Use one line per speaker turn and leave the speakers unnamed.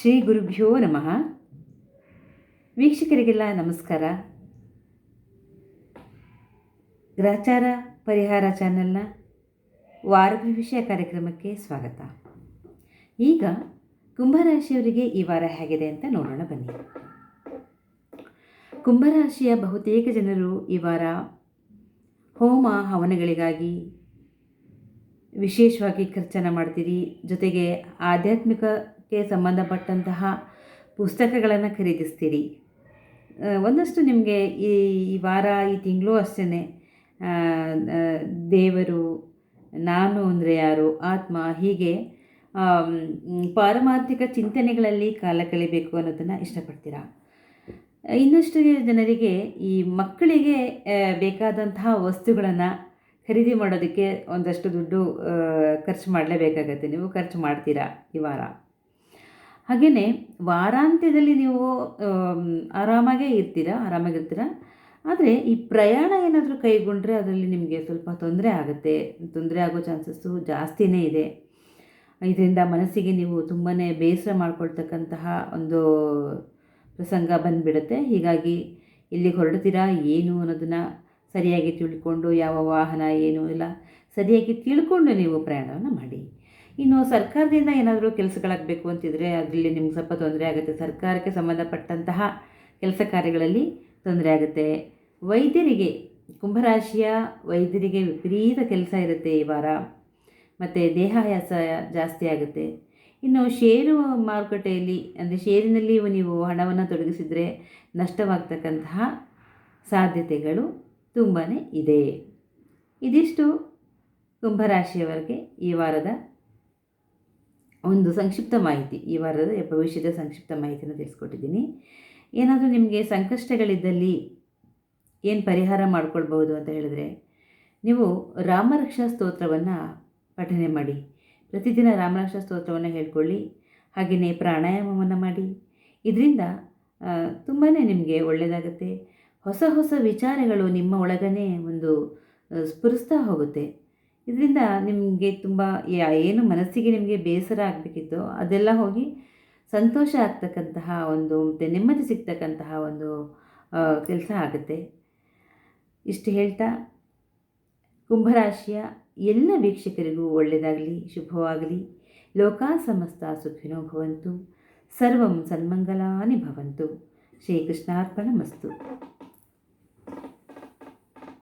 ಶ್ರೀ ಗುರುಭ್ಯೋ ನಮಃ. ವೀಕ್ಷಕರಿಗೆಲ್ಲ ನಮಸ್ಕಾರ. ಗ್ರಹಚಾರ ಪರಿಹಾರ ಚಾನೆಲ್ನ ವಾರ ಭವಿಷ್ಯ ಕಾರ್ಯಕ್ರಮಕ್ಕೆ ಸ್ವಾಗತ. ಈಗ ಕುಂಭರಾಶಿಯವರಿಗೆ ಈ ವಾರ ಹೇಗಿದೆ ಅಂತ ನೋಡೋಣ ಬನ್ನಿ. ಕುಂಭರಾಶಿಯ ಬಹುತೇಕ ಜನರು ಈ ವಾರ ಹೋಮ ಹವನಗಳಿಗಾಗಿ ವಿಶೇಷವಾಗಿ ಖರ್ಚನ್ನು ಮಾಡ್ತೀರಿ. ಜೊತೆಗೆ ಆಧ್ಯಾತ್ಮಿಕಕ್ಕೆ ಸಂಬಂಧಪಟ್ಟಂತಹ ಪುಸ್ತಕಗಳನ್ನು ಖರೀದಿಸ್ತೀರಿ. ಒಂದಷ್ಟು ನಿಮಗೆ ಈ ಈ ವಾರ, ಈ ತಿಂಗಳು ಅಷ್ಟೇ ದೇವರು, ನಾನು ಅಂದರೆ ಯಾರು, ಆತ್ಮ, ಹೀಗೆ ಪಾರಮಾರ್ಥಿಕ ಚಿಂತನೆಗಳಲ್ಲಿ ಕಾಲ ಕಳಿಬೇಕು ಅನ್ನೋದನ್ನು ಇಷ್ಟಪಡ್ತೀರಾ? ಇನ್ನಷ್ಟು ಜನರಿಗೆ ಈ ಮಕ್ಕಳಿಗೆ ಬೇಕಾದಂತಹ ವಸ್ತುಗಳನ್ನು ಖರೀದಿ ಮಾಡೋದಕ್ಕೆ ಒಂದಷ್ಟು ದುಡ್ಡು ಖರ್ಚು ಮಾಡಲೇಬೇಕಾಗತ್ತೆ. ನೀವು ಖರ್ಚು ಮಾಡ್ತೀರಾ ಈ ವಾರ? ಹಾಗೆಯೇ ವಾರಾಂತ್ಯದಲ್ಲಿ ನೀವು ಆರಾಮಾಗೇ ಇರ್ತೀರ ಆರಾಮಾಗಿರ್ತೀರ ಆದರೆ ಈ ಪ್ರಯಾಣ ಏನಾದರೂ ಕೈಗೊಂಡ್ರೆ ಅದರಲ್ಲಿ ನಿಮಗೆ ಸ್ವಲ್ಪ ತೊಂದರೆ ಆಗುತ್ತೆ. ತೊಂದರೆ ಆಗೋ ಚಾನ್ಸಸ್ಸು ಜಾಸ್ತಿನೇ ಇದೆ. ಇದರಿಂದ ಮನಸ್ಸಿಗೆ ನೀವು ತುಂಬಾ ಬೇಸರ ಮಾಡ್ಕೊಳ್ತಕ್ಕಂತಹ ಒಂದು ಪ್ರಸಂಗ ಬಂದುಬಿಡುತ್ತೆ. ಹೀಗಾಗಿ ಇಲ್ಲಿ ಹೊರಡ್ತೀರಾ, ಏನು ಅನ್ನೋದನ್ನು ಸರಿಯಾಗಿ ತಿಳ್ಕೊಂಡು ಯಾವ ವಾಹನ, ಏನು ಇಲ್ಲ ಸರಿಯಾಗಿ ತಿಳ್ಕೊಂಡು ನೀವು ಪ್ರಯಾಣವನ್ನು ಮಾಡಿ. ಇನ್ನು ಸರ್ಕಾರದಿಂದ ಏನಾದರೂ ಕೆಲಸಗಳಾಗಬೇಕು ಅಂತಿದ್ರೆ ಅದರಲ್ಲಿ ನಿಮ್ಗೆ ಸ್ವಲ್ಪ ತೊಂದರೆ ಆಗುತ್ತೆ. ಸರ್ಕಾರಕ್ಕೆ ಸಂಬಂಧಪಟ್ಟಂತಹ ಕೆಲಸ ಕಾರ್ಯಗಳಲ್ಲಿ ತೊಂದರೆ ಆಗುತ್ತೆ. ವೈದ್ಯರಿಗೆ, ಕುಂಭರಾಶಿಯ ವೈದ್ಯರಿಗೆ ವಿಪರೀತ ಕೆಲಸ ಇರುತ್ತೆ ಈ ವಾರ. ಮತ್ತು ದೇಹಾಯಾಸ ಜಾಸ್ತಿ ಆಗುತ್ತೆ. ಇನ್ನು ಷೇರು ಮಾರುಕಟ್ಟೆಯಲ್ಲಿ, ಅಂದರೆ ಷೇರಿನಲ್ಲಿ ನೀವು ಹಣವನ್ನು ತೊಡಗಿಸಿದರೆ ನಷ್ಟವಾಗ್ತಕ್ಕಂತಹ ಸಾಧ್ಯತೆಗಳು ತುಂಬಾ ಇದೆ. ಇದಿಷ್ಟು ಕುಂಭರಾಶಿಯವರಿಗೆ ಈ ವಾರದ ಒಂದು ಸಂಕ್ಷಿಪ್ತ ಮಾಹಿತಿ. ಈ ವಾರದ ಭವಿಷ್ಯದ ಸಂಕ್ಷಿಪ್ತ ಮಾಹಿತಿಯನ್ನು ತಿಳಿಸ್ಕೊಟ್ಟಿದ್ದೀನಿ. ಏನಾದರೂ ನಿಮಗೆ ಸಂಕಷ್ಟಗಳಿದ್ದಲ್ಲಿ ಏನು ಪರಿಹಾರ ಮಾಡ್ಕೊಳ್ಬೋದು ಅಂತ ಹೇಳಿದ್ರೆ, ನೀವು ರಾಮರಕ್ಷಾ ಸ್ತೋತ್ರವನ್ನು ಪಠನೆ ಮಾಡಿ. ಪ್ರತಿದಿನ ರಾಮರಕ್ಷಾ ಸ್ತೋತ್ರವನ್ನು ಹೇಳ್ಕೊಳ್ಳಿ. ಹಾಗೆಯೇ ಪ್ರಾಣಾಯಾಮವನ್ನು ಮಾಡಿ. ಇದರಿಂದ ತುಂಬಾ ನಿಮಗೆ ಒಳ್ಳೆಯದಾಗುತ್ತೆ ಹೊಸ ಹೊಸ ವಿಚಾರಗಳು ನಿಮ್ಮ ಒಳಗನೆ ಒಂದು ಸ್ಫುರಿಸ್ತಾ ಹೋಗುತ್ತೆ. ಇದರಿಂದ ನಿಮಗೆ ತುಂಬ ಏನು ಮನಸ್ಸಿಗೆ ನಿಮಗೆ ಬೇಸರ ಆಗಬೇಕಿತ್ತು, ಅದೆಲ್ಲ ಹೋಗಿ ಸಂತೋಷ ಆಗ್ತಕ್ಕಂತಹ ಒಂದು, ಮತ್ತು ನೆಮ್ಮದಿ ಸಿಗ್ತಕ್ಕಂತಹ ಒಂದು ಕೆಲಸ ಆಗುತ್ತೆ. ಇಷ್ಟು ಹೇಳ್ತಾ, ಕುಂಭರಾಶಿಯ ಎಲ್ಲ ವೀಕ್ಷಕರಿಗೂ ಒಳ್ಳೆಯದಾಗಲಿ ಶುಭವಾಗಲಿ. ಲೋಕಾ ಸಮಸ್ತ ಸುಖಿನೋ ಭವಂತು. ಸರ್ವಂ ಸನ್ಮಂಗಲಾನಿ ಭವಂತು. ಶ್ರೀಕೃಷ್ಣಾರ್ಪಣ ಮಸ್ತು.